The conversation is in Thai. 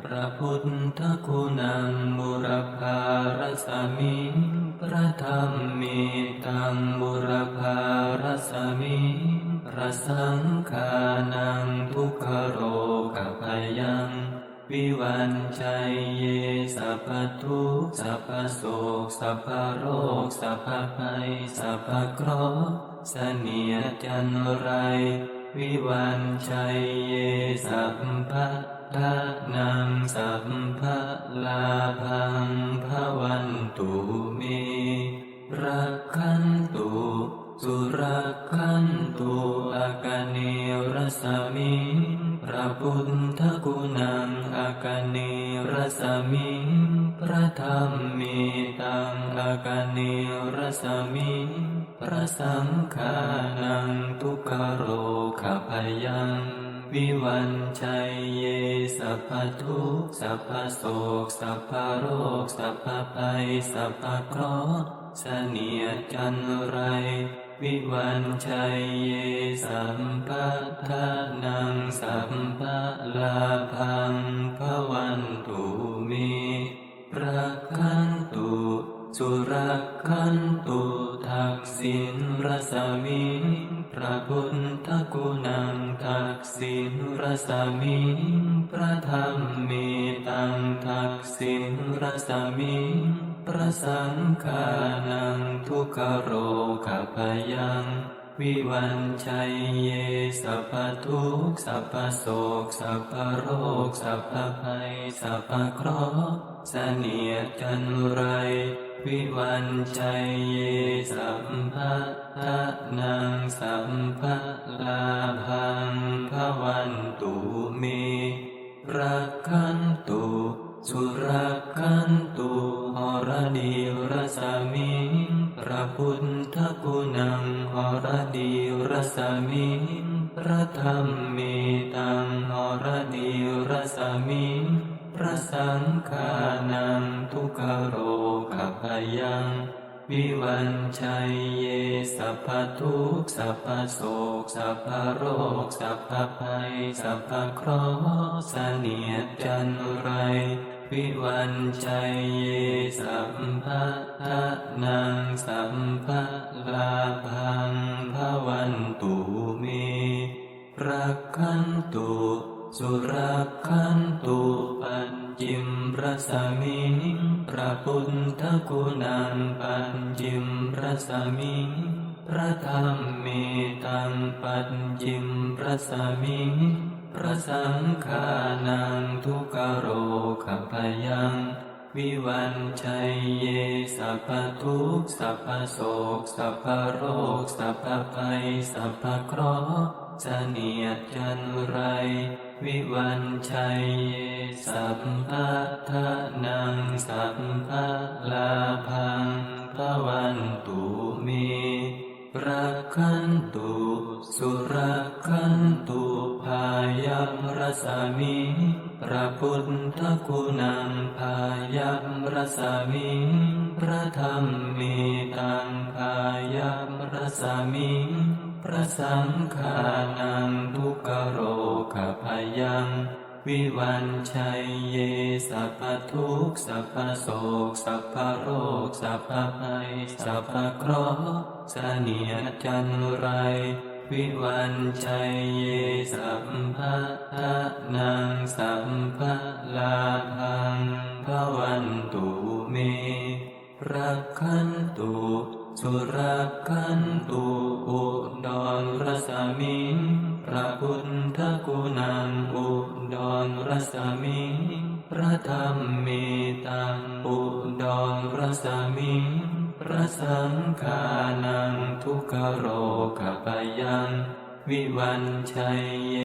พระพุทธคุณังบุรพารสมิพระธรรมมีตังบุรพารสมิพระสังฆานังทุกขโรกพยังวิวันชัยเยสัพพทุกสัพพโศกสัพพโรคสัพพภัยสัพพเคราะห์เสนียจันไร วิวันชัยเยสัพพะ ทานังสัพพะลาพังภวันตุเมรักขันตุสุรักขันตุอากาเนรสมิงพระพุทธคุณังอากาเนรสมิงพระธรรมมีตังอากาเนรสมิงพระสังฆานังทุกขโรคพยัง วิวันชัยเยสัพพทุกสัพพโศกสัพพโรคสัพพภัยสัพพเคราะห์เสนียดจันไร วิวันชัยเยสัมปะทานังสัมปะลาพัง สมิงพระพุทธกุณังทักษิณรสมิงพระธรรมมีตังทักษิณรสมิงพระสังฆานังทุกขโรคพยัง วิวันชัยเยสัพพทุกสัพพโศกสัพพโรคสัพพภัยสัพพเคราะห์เสนียดจันไร วิวันชัยเยสัมภะทะนังสัมภะลาพังภวันตุเมรักขันตุสุรักขันตุหรดีรสมิง ระพุทธคุณังหรดีรสมิงพระธรรมมีตังหรดีรสมิงพระสังฆานังทุกขโรคพยังวิวันชัยเยสัพพทุกสัพพโศกสัพพโรคสัพพภัยสัพพเคราะห์เสนียดจันไร วิวันชัยเยสัมภะทะนังสัมภะลาพังภวันตุเมรักขันตุสุรักขันตุปัญจิมพระสมิงพระพุทธคุณังปัญจิมพระสมิงพระธรรมมีตังปัญจิมพระสมิง พระสังฆานังทุกขโรคพยัง วิวันชัยเยสัพพทุกสัพพโศกสัพพโรคสัพพภัยสัพพเคราะห์เสนียดจันไร วิวันชัยเยสัพพะทะนังสัพพะลาพังภวันตุเมรักขันตุสุรักขัน รสมิพระพุทธคุณังพายัมรสามิพระธรรมมีตังพายัมรสามิพระสังฆานังทุกโรคพยังวิวันชัยเยสัพพทุกสัพพโศกสัพพโรคสัพพภัยสัพพเคราะห์เสนียจันไร วิวันชัยเยสัมภะทะนังสัมภะลาพังภวันตุเมรักขันตุสุรักขันตุอุดรรสมิงพระพุทธคุณังอุดรรสมิงพระธรรมมีตังอุดรรสมิง พระสังฆานังทุกขโรคพยัง วิวันชัย